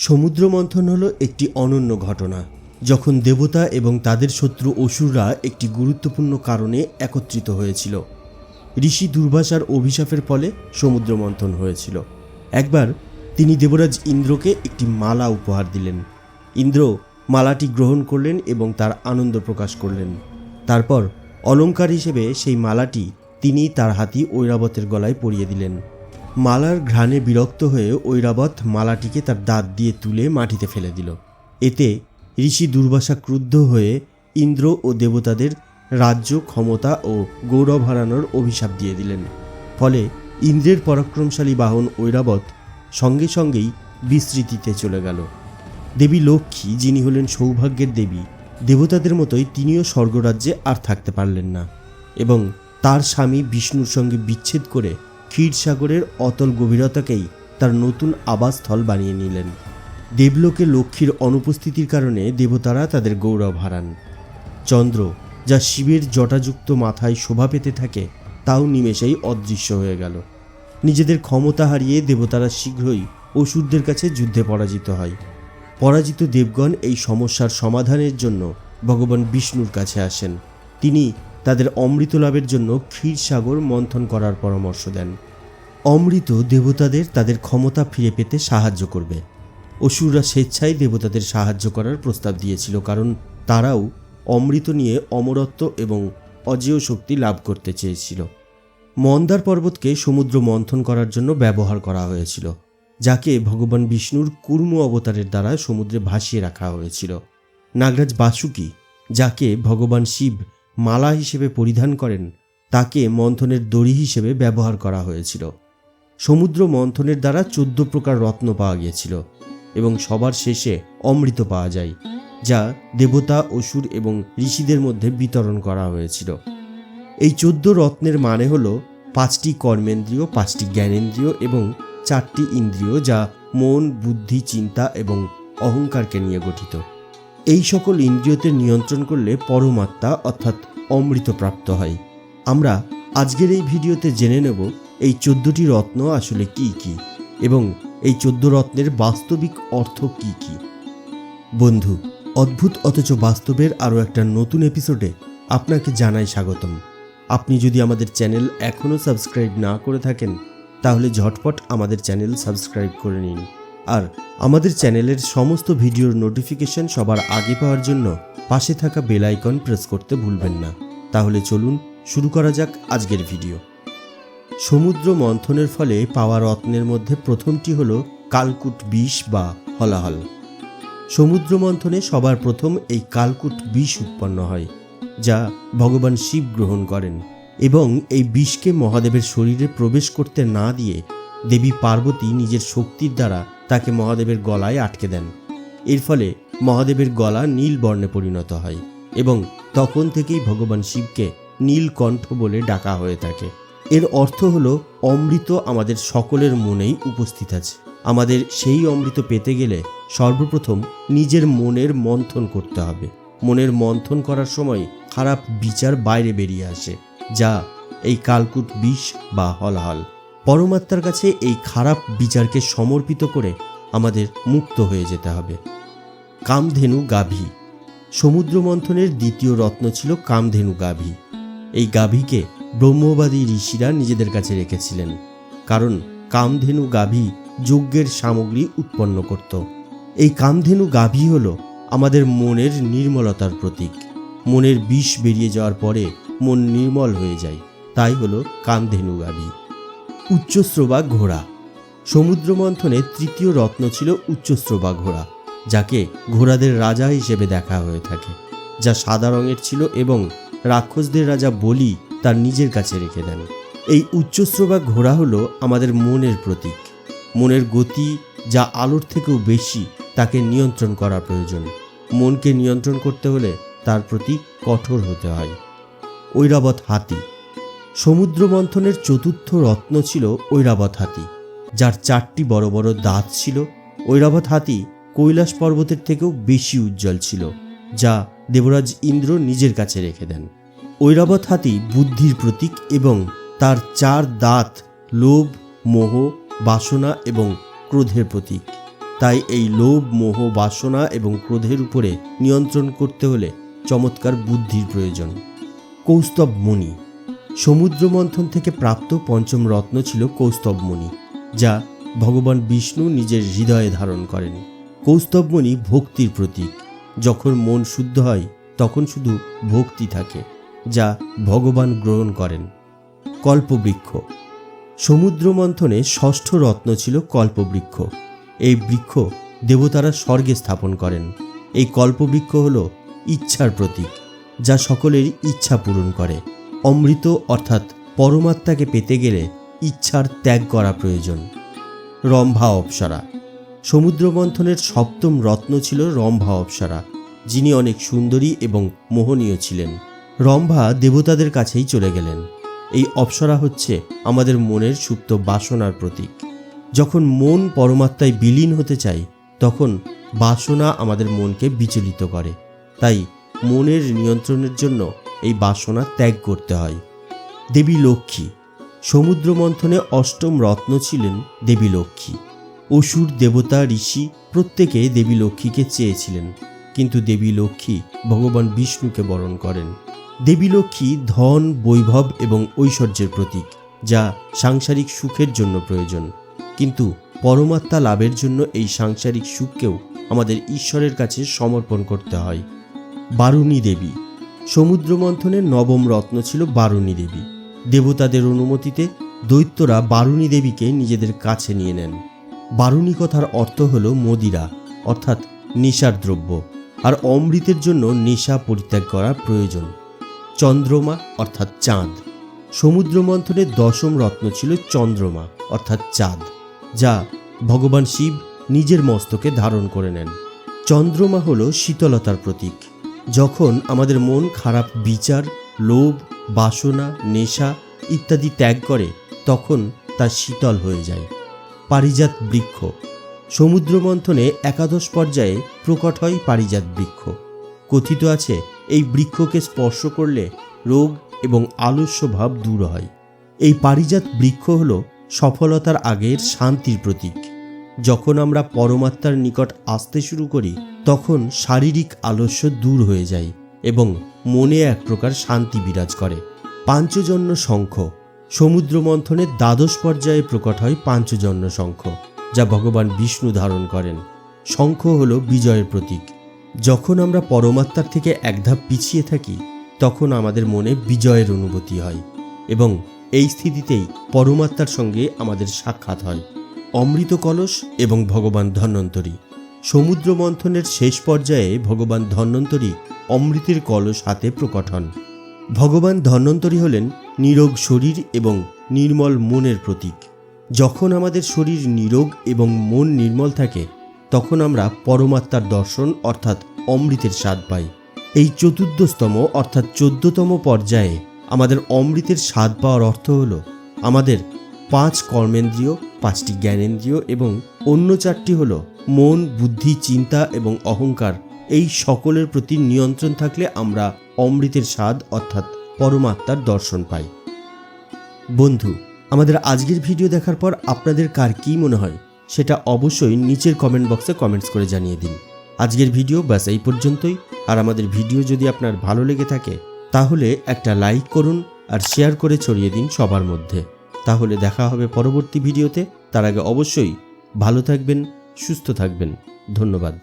সমুদ্র মন্থন হলো একটি অনন্য ঘটনা, যখন দেবতা এবং তাদের শত্রু অসুররা একটি গুরুত্বপূর্ণ কারণে একত্রিত হয়েছিল। ঋষি দুর্বাসার অভিশাপের ফলে সমুদ্র মন্থন হয়েছিল। একবার তিনি দেবরাজ ইন্দ্রকে একটি মালা উপহার দিলেন। ইন্দ্র মালাটি গ্রহণ করলেন এবং তার আনন্দ প্রকাশ করলেন। তারপর অলঙ্কার হিসেবে সেই মালাটি তিনি তার হাতি ঐরাবতের গলায় পরিয়ে দিলেন। মালার ঘ্রাণে বিরক্ত হয়ে ঐরাবত মালাটিকে তার দাঁত দিয়ে তুলে মাটিতে ফেলে দিল। এতে ঋষি দুর্বাসা ক্রুদ্ধ হয়ে ইন্দ্র ও দেবতাদের রাজ্য, ক্ষমতা ও গৌরব হারানোর অভিশাপ দিয়ে দিলেন। ফলে ইন্দ্রের পরাক্রমশালী বাহন ঐরাবত সঙ্গে সঙ্গেই বিস্তৃতিতে চলে গেল। দেবী লক্ষ্মী, যিনি হলেন সৌভাগ্যের দেবী, দেবতাদের মতোই তিনিও স্বর্গরাজ্যে আর থাকতে পারলেন না এবং তার স্বামী বিষ্ণুর সঙ্গে বিচ্ছেদ করে ক্ষীরসাগরের অতল গভীরতাকেই তার নতুন আবাসস্থল বানিয়ে নিলেন। দেবলোকে লক্ষ্মীর অনুপস্থিতির কারণে দেবতারা তাদের গৌরব হারান। চন্দ্র, যা শিবের জটাযুক্ত মাথায় শোভা পেতে থাকে, তাও নিমেষেই অদৃশ্য হয়ে গেল। নিজেদের ক্ষমতা হারিয়ে দেবতারা শীঘ্রই অসুরদের কাছে যুদ্ধে পরাজিত হয়। পরাজিত দেবগণ এই সমস্যার সমাধানের জন্য ভগবান বিষ্ণুর কাছে আসেন। তিনি তাদের অমৃত লাভের জন্য ক্ষীরসাগর মন্থন করার পরামর্শ দেন। অমৃত দেবতাদের তাদের ক্ষমতা ফিরে পেতে সাহায্য করবে। অসুররা স্বেচ্ছায় দেবতাদের সাহায্য করার প্রস্তাব দিয়েছিল, কারণ তারাও অমৃত নিয়ে অমরত্ব এবং অজেয় শক্তি লাভ করতে চেয়েছিল। মন্দার পর্বতকে সমুদ্র মন্থন করার জন্য ব্যবহার করা হয়েছিল, যাকে ভগবান বিষ্ণুর কুর্ম অবতারের দ্বারা সমুদ্রে ভাসিয়ে রাখা হয়েছিল। নাগরাজ বাসুকি, যাকে ভগবান শিব মালা হিসেবে পরিধান করেন, তাকে মন্থনের দড়ি হিসেবে ব্যবহার করা হয়েছিল। সমুদ্র মন্থনের দ্বারা চোদ্দ প্রকার রত্ন পাওয়া গিয়েছিল এবং সবার শেষে অমৃত পাওয়া যায়, যা দেবতা, অসুর এবং ঋষিদের মধ্যে বিতরণ করা হয়েছিল। এই চোদ্দ রত্নের মানে হল পাঁচটি কর্মেন্দ্রিয়, পাঁচটি জ্ঞানেন্দ্রিয় এবং চারটি ইন্দ্রিয় যা মন, বুদ্ধি, চিন্তা এবং অহংকারকে নিয়ে গঠিত। এই সকল ইন্দ্রিয়তে নিয়ন্ত্রণ করলে পরমাত্মা অর্থাৎ অমৃত প্রাপ্ত হয়। আমরা আজকের এই ভিডিওতে জেনে নেব এই চোদ্দটি রত্ন আসলে কি কি? এবং এই চোদ্দ রত্নের বাস্তবিক অর্থ কি কি? বন্ধু, অদ্ভুত অথচ বাস্তবের আরও একটা নতুন এপিসোডে আপনাকে জানাই স্বাগতম। আপনি যদি আমাদের চ্যানেল এখনও সাবস্ক্রাইব না করে থাকেন, তাহলে ঝটপট আমাদের চ্যানেল সাবস্ক্রাইব করে নিন। আর আমাদের চ্যানেলের সমস্ত ভিডিওর নোটিফিকেশন সবার আগে পাওয়ার জন্য পাশে থাকা বেল আইকন প্রেস করতে ভুলবেন না। তাহলে চলুন, শুরু করা যাক আজকের ভিডিও সমুদ্র মন্থনের ফলে পাওয়া রত্নের মধ্যে প্রথমটি হল কালকুট বিষ বা হলাহল। সমুদ্র মন্থনে সবার প্রথম এই কালকুট বিষ উৎপন্ন হয়, যা ভগবান শিব গ্রহণ করেন এবং এই বিষকে মহাদেবের শরীরে প্রবেশ করতে না দিয়ে দেবী পার্বতী নিজের শক্তির দ্বারা তাকে মহাদেবের গলায় আটকে দেন। এর ফলে মহাদেবের গলা নীল বর্ণে পরিণত হয় এবং তখন থেকেই ভগবান শিবকে নীলকণ্ঠ বলে ডাকা হয়ে থাকে। এর অর্থ হলো অমৃত আমাদের সকলের মনেই উপস্থিত আছে। আমাদের সেই অমৃত পেতে গেলে সর্বপ্রথম নিজের মনের মন্থন করতে হবে। মনের মন্থন করার সময় খারাপ বিচার বাইরে বেরিয়ে আসে, যা এই কালকুট বিষ বা হলাহল। পরমাত্মার কাছে এই খারাপ বিচারকে সমর্পিত করে আমাদের মুক্ত হয়ে যেতে হবে। কামধেনু গাভী। সমুদ্র মন্থনের দ্বিতীয় রত্ন ছিল কামধেনু গাভী। এই গাভীকে ব্রহ্মবাদী ঋষিরা নিজেদের কাছে রেখেছিলেন, কারণ কামধেনু গাভী যজ্ঞের সামগ্রী উৎপন্ন করত। এই কামধেনু গাভী হল আমাদের মনের নির্মলতার প্রতীক। মনের বিষ বেরিয়ে যাওয়ার পরে মন নির্মল হয়ে যায়, তাই হলো কামধেনু গাভী। উচ্চস্রবা ঘোড়া। সমুদ্র মন্থনে তৃতীয় রত্ন ছিল উচ্চস্রবা ঘোড়া, যাকে ঘোড়াদের রাজা হিসেবে দেখা হয়ে থাকে, যা সাদা রঙের ছিল এবং রাক্ষসদের রাজা বলি তার নিজের কাছে রেখে দেন। এই উচ্চস্রবা ঘোড়া হলো আমাদের মনের প্রতীক। মনের গতি যা আলোর থেকেও বেশি, তাকে নিয়ন্ত্রণ করা প্রয়োজন। মনকে নিয়ন্ত্রণ করতে হলে তার প্রতি কঠোর হতে হয়। ঐরাবত হাতি। সমুদ্র মন্থনের চতুর্থ রত্ন ছিল ঐরাবত হাতি, যার চারটি বড় বড় দাঁত ছিল। ঐরাবত হাতি কৈলাস পর্বতের থেকেও বেশি উজ্জ্বল ছিল, যা দেবরাজ ইন্দ্র নিজের কাছে রেখে দেন। ঐরাবত হাতি বুদ্ধির প্রতীক এবং তার চার দাঁত লোভ, মোহ, বাসনা এবং ক্রোধের প্রতীক। তাই এই লোভ, মোহ, বাসনা এবং ক্রোধের উপরে নিয়ন্ত্রণ করতে হলে চমৎকার বুদ্ধির প্রয়োজন। কৌস্তব মণি সমুদ্র মন্থন থেকে প্রাপ্ত পঞ্চম রত্ন ছিল কৌস্তবমণি যা ভগবান বিষ্ণু নিজের হৃদয়ে ধারণ করেন। কৌস্তবমণি ভক্তির প্রতীক। যখন মন শুদ্ধ হয়, তখন শুধু ভক্তি থাকে। যা ভগবান গ্রহণ করেন। কল্পবৃক্ষ। সমুদ্র মন্থনে ষষ্ঠ রত্ন ছিল কল্পবৃক্ষ। এই বৃক্ষ দেবতারা স্বর্গে স্থাপন করেন। এই কল্পবৃক্ষ হল ইচ্ছার প্রতীক, যা সকলের ইচ্ছা পূরণ করে। অমৃত অর্থাৎ পরমাত্মাকে পেতে গেলে ইচ্ছার ত্যাগ করা প্রয়োজন। রম্ভা অপ্সরা। সমুদ্র মন্থনের সপ্তম রত্ন ছিল রম্ভা অপ্সরা, যিনি অনেক সুন্দরী এবং মোহনীয় ছিলেন। রম্ভা দেবতাদের কাছেই চলে গেলেন। এই অপ্সরা হচ্ছে আমাদের মনের সুপ্ত বাসনার প্রতীক। যখন মন পরমাত্মায় বিলীন হতে চায়, তখন বাসনা আমাদের মনকে বিচলিত করে। তাই মনের নিয়ন্ত্রণের জন্য এই বাসনা ত্যাগ করতে হয়। দেবী লক্ষ্মী, সমুদ্র মন্থনে অষ্টম রত্ন ছিলেন দেবী লক্ষ্মী। অসুর দেবতা ঋষি প্রত্যেকে দেবী লক্ষ্মীকে চেয়েছিলেন, কিন্তু দেবী লক্ষ্মী ভগবান বিষ্ণুকে বরণ করেন। দেবী লক্ষ্মী ধন, বৈভব এবং ঐশ্বর্যের প্রতীক, যা সাংসারিক সুখের জন্য প্রয়োজন। কিন্তু পরমাত্মা লাভের জন্য এই সাংসারিক সুখকেও আমাদের ঈশ্বরের কাছে সমর্পণ করতে হয়। বারুণী দেবী। সমুদ্র মন্থনের নবম রত্ন ছিল বারুণী দেবী। দেবতাদের অনুমতিতে দৈত্যরা বারুণী দেবীকে নিজেদের কাছে নিয়ে নেন। বারুণী কথার অর্থ হল মদিরা, অর্থাৎ নেশার দ্রব্য। আর অমৃতের জন্য নেশা পরিত্যাগ করা প্রয়োজন। চন্দ্রমা অর্থাৎ চাঁদ। সমুদ্র মন্থনের দশম রত্ন ছিল চন্দ্রমা অর্থাৎ চাঁদ, যা ভগবান শিব নিজের মস্তকে ধারণ করে নেন। চন্দ্রমা হল শীতলতার প্রতীক। যখন আমাদের মন খারাপ বিচার, লোভ, বাসনা, নেশা ইত্যাদি ত্যাগ করে, তখন তা শীতল হয়ে যায়। পারিজাত বৃক্ষ। সমুদ্র মন্থনে একাদশ পর্যায়ে প্রকট হয় পারিজাত বৃক্ষ। কথিত আছে এই বৃক্ষকে স্পর্শ করলে রোগ এবং আলস্য ভাব দূর হয়। এই পারিজাত বৃক্ষ হল সফলতার আগের শান্তির প্রতীক। যখন আমরা পরমাত্মার নিকট আসতে শুরু করি, তখন শারীরিক আলস্য দূর হয়ে যায় এবং মনে এক প্রকার শান্তি বিরাজ করে। পাঞ্চজন্য শঙ্খ। সমুদ্র মন্থনের দ্বাদশ পর্যায়ে প্রকট হয় পাঞ্চজন্য শঙ্খ, যা ভগবান বিষ্ণু ধারণ করেন। শঙ্খ হল বিজয়ের প্রতীক। যখন আমরা পরমাত্মার থেকে এক ধাপ পিছিয়ে থাকি, তখন আমাদের মনে বিজয়ের অনুভূতি হয় এবং এই স্থিতিতেই পরমাত্মার সঙ্গে আমাদের সাক্ষাৎ হয়। অমৃত কলস এবং ভগবান ধন্বন্তরী। সমুদ্র মন্থনের শেষ পর্যায়ে ভগবান ধন্বন্তরী অমৃতের কলস হাতে প্রকট হন। ভগবান ধন্বন্তরী হলেন নিরোগ শরীর এবং নির্মল মনের প্রতীক। যখন আমাদের শরীর নিরোগ এবং মন নির্মল থাকে তখন আমরা পরমাত্মার দর্শন, অর্থাৎ অমৃতের স্বাদ পাই। এই চতুর্দশতম, অর্থাৎ চোদ্দতম পর্যায়ে আমাদের অমৃতের স্বাদ পাওয়ার অর্থ হল আমাদের পাঁচ কর্মেন্দ্রীয়, পাঁচটি জ্ঞানেন্দ্রিয় এবং অন্য চারটি হল মন, বুদ্ধি, চিন্তা এবং অহংকার। এই সকলের প্রতি নিয়ন্ত্রণ থাকলে আমরা অমৃতের স্বাদ, অর্থাৎ পরমাত্মার দর্শন পাই। বন্ধু, আমাদের আজকের ভিডিও দেখার পর আপনাদের কার কী মনে হয়? সেটা অবশ্যই নিচের কমেন্ট বক্সে কমেন্টস করে জানিয়ে দিন। আজকের ভিডিও ব্যাস এই পর্যন্তই। আর আমাদের ভিডিও যদি আপনার ভালো লেগে থাকে, তাহলে একটা লাইক করুন আর শেয়ার করে ছড়িয়ে দিন সবার মধ্যে। তাহলে দেখা হবে পরবর্তী ভিডিওতে তার আগে অবশ্যই ভালো থাকবেন, সুস্থ থাকবেন। ধন্যবাদ।